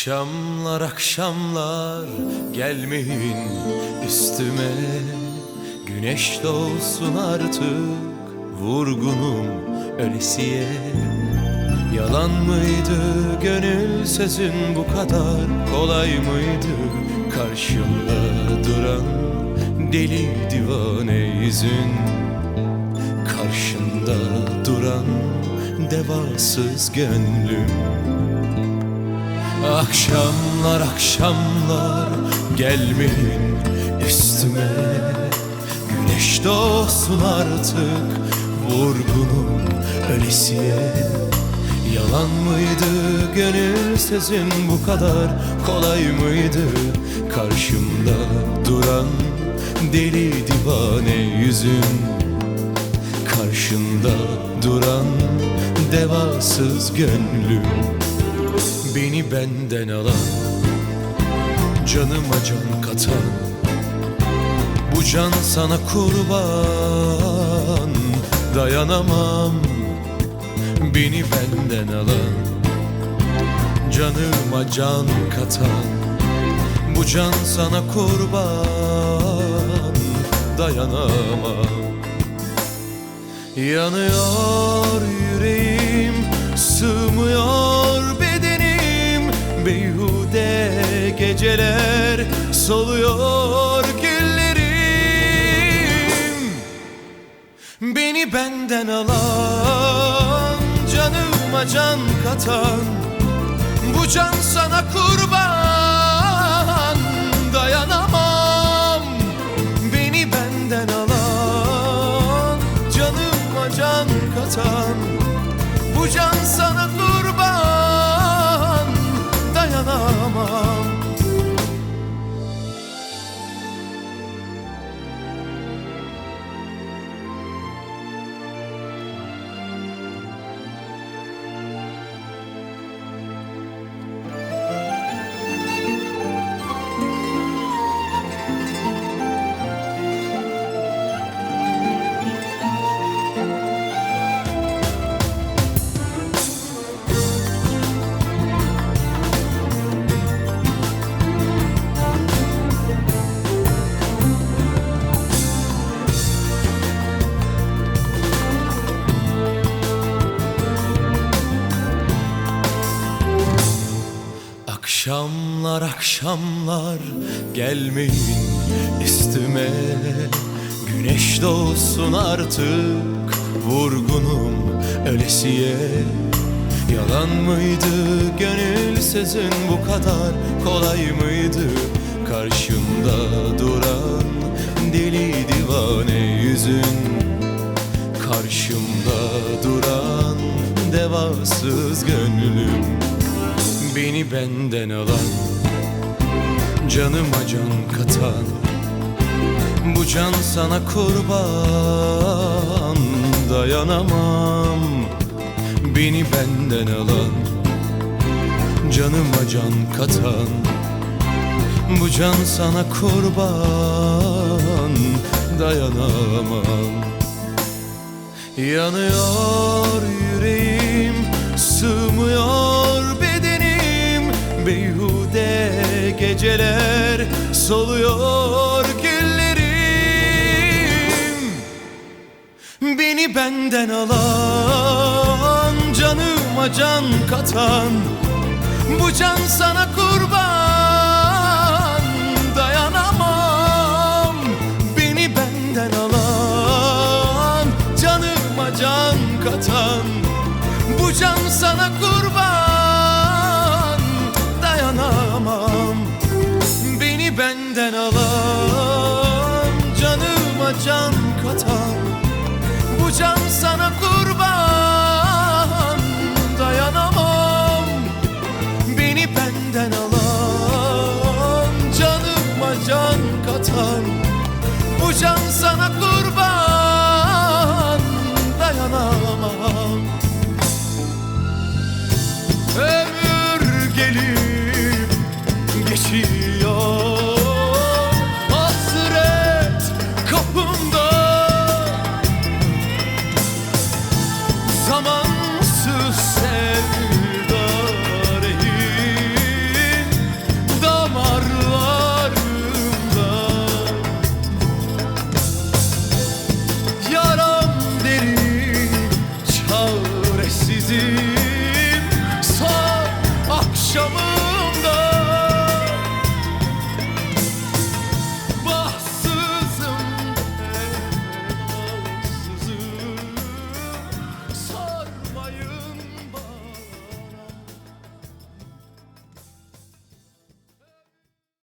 Akşamlar akşamlar gelmeyin üstüme. Güneş doğsun artık vurgunum ölesiye. Yalan mıydı gönül sözün bu kadar? Kolay mıydı Karşımda duran deli divane yüzün? Karşımda duran devasız gönlüm Akşamlar akşamlar gelmeyin üstüme. Güneş doğsun artık vurgunum ölesiye. Yalan mıydı gönül sözün bu kadar kolay mıydı? Karşımda duran deli divane yüzün. Karşında duran devasız gönlüm Beni benden alan Canıma can katan Bu can sana kurban. Dayanamam Beni benden alan Canıma can katan Bu can sana kurban. Dayanamam. Yanıyor geceler soluyor güllerim. Beni benden alan, canıma can katan Bu can sana kurban, Akşamlar akşamlar gelmeyin üstüme. Güneş doğsun artık vurgunum ölesiye. Yalan mıydı gönül sözün bu kadar kolay mıydı? Karşımda duran deli divane yüzün. Karşımda duran devasız gönlüm. Beni benden alan Canıma can katan. Bu can sana kurban Dayanamam. Beni benden alan Canıma can katan. Bu can sana kurban Dayanamam. Yanıyor yüreğim, sığmıyor geceler soluyor güllerim. Beni benden alan, canıma can katan Bu can sana kurban, dayanamam Beni benden alan, canıma can katan Bu can sana kurban, dayanamam Beni benden alan, canıma can katan. Bu can sana kurban, dayanamam. Beni benden alan, canıma can katan. Bu can sana kurban, dayanamam. Ömür